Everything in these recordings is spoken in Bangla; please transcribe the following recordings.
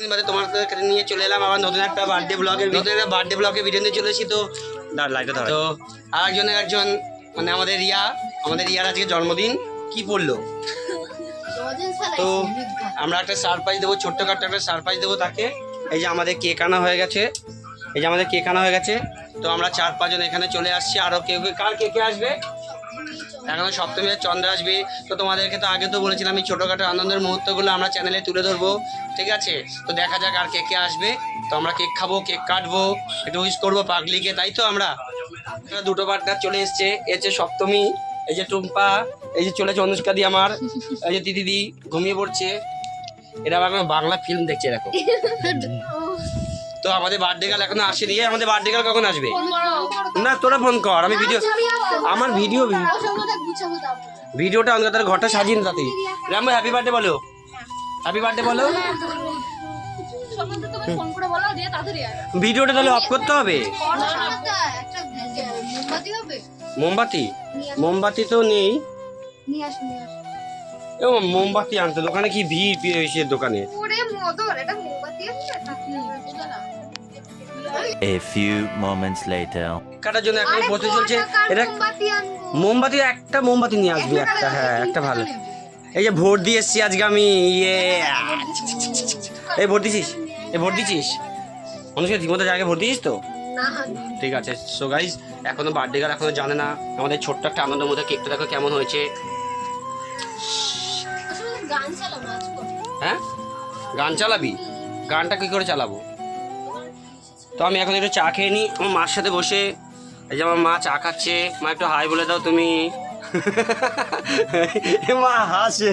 দিন বাদে তোমাদেরকে নিয়ে চলে এলাম আবার নতুন একটা বার্থডে ব্লগের নতুন একটা বার্থডে ব্লগের ভিডিও নিয়ে চলে এসেছি তো। দাঁড় তো আর একজনের একজন মানে আমাদের রিয়া আমাদের রিয়ার আজকে জন্মদিন। কি পড়ল? তো আমরা একটা সারপ্রাইজ দেবো ছোট্টখাট্ট একটা সারপ্রাইজ দেবো তাকে। এই যে আমাদের কেক আনা হয়ে গেছে। এই যে আমাদের কেক আনা হয়ে গেছে। তো আমরা চার পাঁচজন এখানে চলে আসছি। আরও কেউ কেউ কার কে কে আসবে? এখনও সপ্তমী চন্দ্র আসবে তো তোমাদেরকে তো আগে তো বলেছিলাম এই ছোটোখাটো আনন্দের মুহূর্তগুলো আমরা চ্যানেলে তুলে ধরবো, ঠিক আছে? তো দেখা যাক আর কে কে আসবে। তো আমরা কেক খাব কেক কাটবো, একটু উইশ করব পাগলিকে তাই তো আমরা? দুটো পার্টনার চলে এসছে এ হচ্ছে সপ্তমী, এই যে টুম্পা, এই যে চলেছে অনুষ্কা দি আমার, এই যে দিদি ঘুমিয়ে পড়ছে। এটা আবার বাংলা ফিল্ম দেখছে এরকম। তো আমাদের বার্থডে গাল এখনও আসেনি। আমাদের বার্থডে গাল কখন আসবে? না তোরা ফোন কর আমি ভিডিও আমার ভিডিও ভিডিওটা অন্তত তার ঘরটা সাজিয়ে নে তাতে রাম হ্যাপি বার্থডে বলো। হ্যাপি বার্থডে বলো। ভিডিওটা তাহলে অফ করতে হবে? মোমবাতি মোমবাতি? তো নেই। ও মোমবাতি আনতে দোকানে কি ভিড় পেয়েছে দোকানে? A few moments later. কাটার জন্য এখন বসে চলছে। এটা মোমবাতি একটা মোমবাতি নিয়ে আসবি একটা হ্যাঁ একটা ভালো। এই যে ভোট দিয়ে এসছি আজকে আমি ইয়ে। এই ভোট দিছিস? এই ভোট দিছিস? মানুষকে ঠিকমতো জায়গায় ভোট দিয়েছিস তো? ঠিক আছে। সো গাইজ এখনও বার্থডে গার্ল এখনও জানে না। আমাদের ছোট্ট একটা আনন্দের মধ্যে কেকটা দেখো কেমন হয়েছে। হ্যাঁ? গান চালাবি? গানটা কি করে চালাবো? তো আমি এখন একটু চা খেয়ে নিই আমার মার সাথে বসে এই যে আমার মা চা খাচ্ছে। মা একটু হাই বলে দাও তুমি। মা হাসে।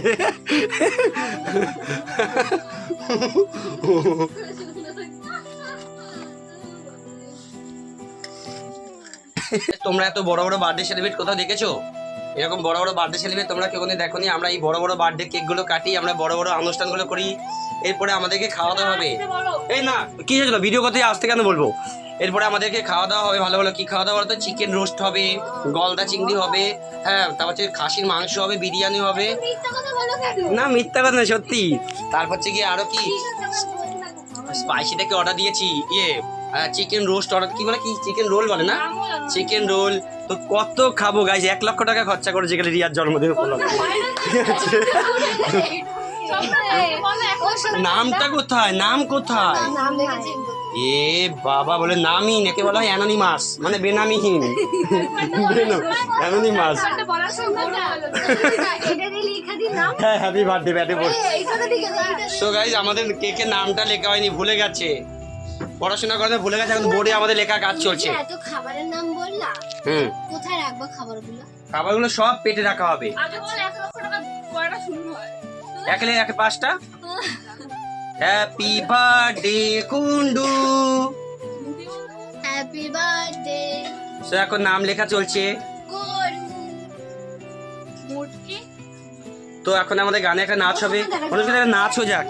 তোমরা এত বড় বড় বার্থডে সেলিব্রেট কোথাও দেখেছ? এরকম বড় বড় বার্থডে সেলিব্রেট তোমরা কেউ দেখোনি। আমরা এই বড় বড় বার্থডে কেকগুলো কাটি আমরা বড় বড় অনুষ্ঠানগুলো করি। এরপরে আমাদেরকে খাওয়া দাওয়া হবে। এই না কি হয়েছিল? ভিডিও করতে আসতে কেন বলব? এরপরে আমাদেরকে খাওয়া দাওয়া হবে ভালো ভালো কি খাওয়া দাওয়া বলতো? চিকেন রোস্ট হবে গলদা চিংড়ি হবে হ্যাঁ তারপর হচ্ছে খাসির মাংস হবে বিরিয়ানি হবে। না মিথ্যা কথা না সত্যি। তারপর হচ্ছে গিয়ে আরও কি? স্পাইসিটাকে অর্ডার দিয়েছি? ইয়ে চিকেন রোস্ট অর্ডার কি বলে? কি? চিকেন রোল বলে না? চিকেন রোল তো কত খাব গাইজ এক লক্ষ টাকা খরচা করেছে গেলে রিয়ার জন্মদিন উপলক্ষে। নামটা কোথায়? নাম কোথায়? এ বাবা বলে নামই একে বলা হয় অ্যানোনিমাস মানে বেনামিহীন। অ্যানোনিমাস হ্যাঁ হ্যাপি বার্থডে ব্যাটে পড় সো গাইজ আমাদের কেকের নামটা লেখা হয়নি ভুলে গেছে। পড়াশোনা করতে ভুলে গেছে এখন বোর্ডে আমাদের লেখা কাজ চলছে। এত খাবারের নাম বললা হুম। কোথায় রাখব খাবারগুলো? খাবারগুলো সব পেটে রাখা হবে। একলে এক পাঁচটা? Happy birthday Kundu. Happy birthday so এখন নাম লেখা চলছে। তো এখন আমাদের গানে একটা নাচ হবে। একটা নাচ হয়ে যাক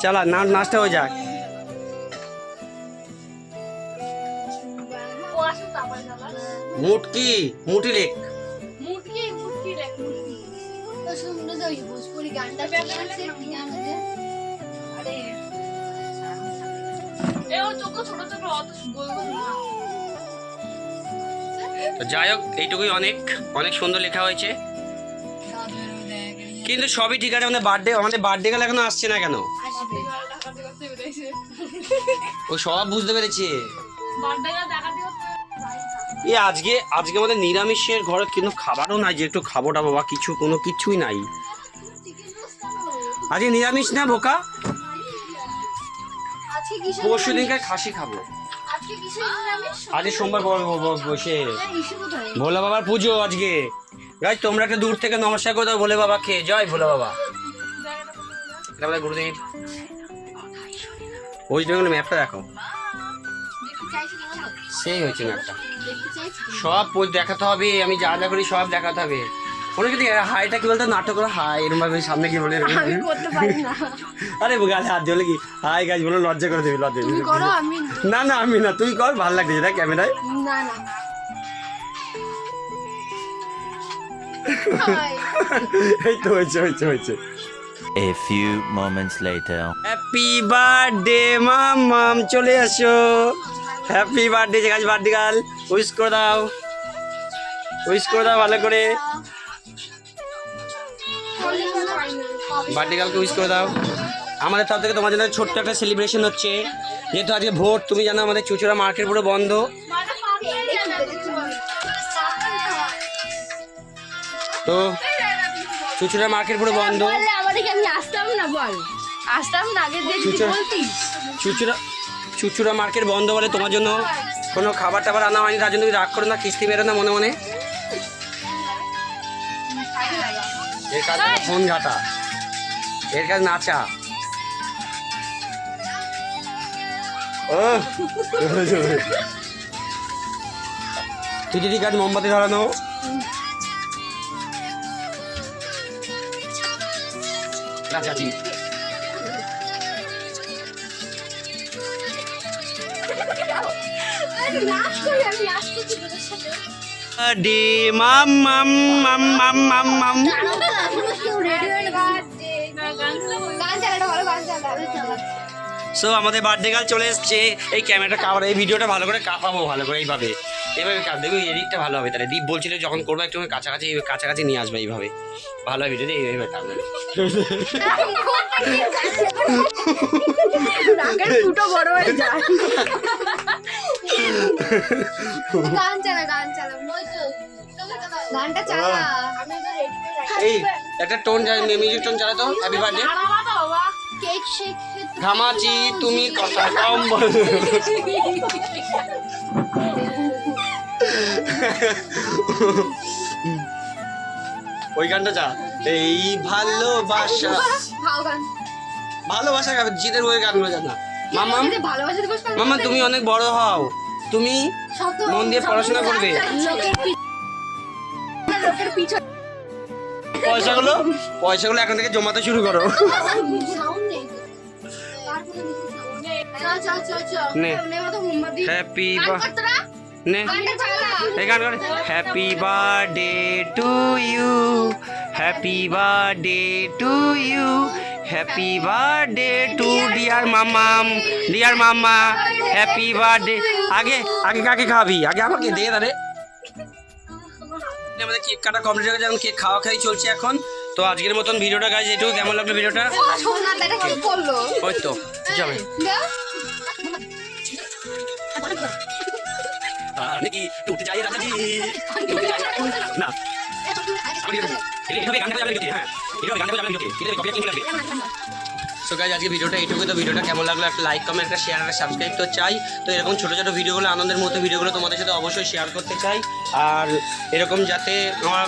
চালা নাচ নাচটা হয়ে যাক। মুটকি মুটি লেখ। তো সুন্দর ওই ভোজপুরি গানটা কি আছে কি গান আছে তো যাই হোক এইটুকুই অনেক অনেক সুন্দর লেখা হয়েছে। কিন্তু সবই ঠিক আছে আমাদের বার্থডে আমাদের বার্থডে গেলে এখনও আসছে না কেন? ও সব বুঝতে পেরেছে। এ, আজকে আজকে আমাদের নিরামিষের ঘরে কিন্তু খাবারও নাই যে একটু খাব টাবো বা কিছু, কোনো কিছুই নাই। আজকে নিরামিষ না, বোকা? পরশু দিনকে খাসি খাব। আজকে সোমবার বসে ভোলা বাবার পুজো আজকে। গাইজ তোমরা একটা দূর থেকে নমস্কার করে দাও, ভোলে বাবাকে। জয় ভোলা বাবা। গুরুদেব। ওই জন্য ম্যাপটা দেখো? সেই হয়েছে ম্যাপটা সব দেখাতে হবে আমি যা যা করি সব দেখাতে হবে। অনেকে দেখে হাইটা কি বলতো? নাটক করে হাই এরকম ভাবে সামনে কি বলে আরে গাছ হাত দিলে কি? হাই গাছ বলে লজ্জা করে দেবে লজ্জা না না আমি না তুই কর ভালো লাগছে দেখ ক্যামেরায়। না না। এই তো হয়েছে হয়েছে হয়েছে। A few moments later. Happy birthday মাম মাম চলে আসো হ্যাপি বার্থডে যে গাছ বার্থডে গাল উইশ করে দাও। উইশ করে দাও ভালো করে। বার্থডে গার্লকে উইশ করে দাও। আমাদের তরফ থেকে তোমার জন্য ছোট্ট একটা সেলিব্রেশন হচ্ছে। যেহেতু আজকে ভোট তুমি জানো আমাদের চুচুড়া মার্কেট পুরো বন্ধ। তো চুচুড়া মার্কেট পুরো বন্ধ। বললে আমাদেরকে আমি আসতাম না বল আসতাম না আগে যে তুই চুচুড়া বলতিস চুচুড়া চুচুড়া মার্কেট বন্ধ বলে তোমার জন্য কোনো খাবার টাবার আনা হয়নি তার জন্য রাগ করো না কিস্তি মেরো না মনে মনে? এর কাজ ফোন ঘাটা এর কাজ নাচা। ও! কাজ মোমবাতি ধরানো। নাচ ডে মাম মাম মাম মাম মাম মাম সো আমাদের বার্থডে গার্ল চলে এসছে। এই ক্যামেরাটা কাভার এই ভিডিওটা ভালো করে কাঁপাবো ভালো করে এইভাবে। এইভাবে কাপ, দেখো এডিটটা ভালো হবে। তাহলে দীপ বলছিল যখন করব, একটু কাছাকাছি কাছাকাছি নিয়ে আসবে এইভাবে। ভালো হবে ভিডিওতে এইভাবে রাগের ফুটো বড় হয়ে যায়। গান চালা গান চালা গানটা চালা। তো এই একটা টোন মিউজিক টোন চালাতো? হ্যাপি বার্থডে কেক ঘামাচি তুমি কথা কম বলো। ওই গানটা যা। এই ভালোবাসা। গান। ভালোবাসা জিতের ওই গানগুলো জানা মামা ভালোবাসা মামা তুমি অনেক বড় হও। তুমি মন দিয়ে পড়াশোনা করবে। লোকের পিছনে পয়সাগুলো? পয়সাগুলো এখন থেকে জমাতে শুরু করো। হ্যাপি না। এই গান করে। Happy birthday to you happy birthday to you happy birthday to dear Mamam dear মামা হ্যাপি বার্থডে আগে আগে কাকে খাবি? আগে আমাকে দে দাঁড়ে আমাদের কেক কাটা কমপ্লিট হয়ে গেছে এখন কেক খাওয়া খাই চলছে এখন। তো আজকের মতন ভিডিওটা গাইজ এটুকু কেমন লাগল ভিডিওটা? ওই তো যাবে। নাকি সোনা এটা কি করল যাবে সো গাইজ আজকে ভিডিওটা এইটুকু তো ভিডিওটা কেমন লাগল একটা লাইক কমেন্ট একটা শেয়ার একটা সাবস্ক্রাইব তো চাই। তো এরকম ছোটো ছোটো ভিডিওগুলো আনন্দের মতো ভিডিওগুলো তোমাদের সাথে অবশ্যই শেয়ার করতে চাই। আর এরকম যাতে আমার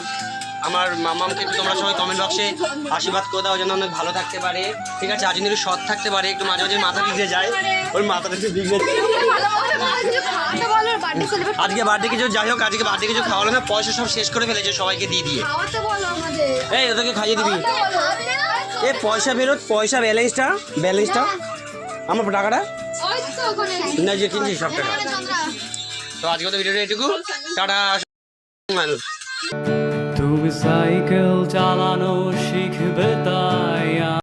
আমার মামামকে একটু তোমরা সবাই কমেন্ট বক্সে আশীর্বাদ করে দাও যেন অনেক ভালো থাকতে পারে। ঠিক আছে আজ সৎ থাকতে পারে একটু মাঝে মাঝে মাথা বিগড়ে যায়। ওর মাথাটা একটু বিগড়ে আজকে বার্থডে কিছু যাই হোক আজকে বার্থডে কিছু খাওয়ালো না পয়সা সব শেষ করে ফেলেছে সবাইকে দিয়ে দিয়ে। এই ওদেরকে খাইয়ে দিবি। এ পয়সা ফেরত পয়সা ব্যালেন্সটা ব্যালেন্সটা আমার টাকাটা? না যে কিনছি সব টাকা। তো আজকে তো ভিডিওটা এটুকু টাটা তুমি সাইকেল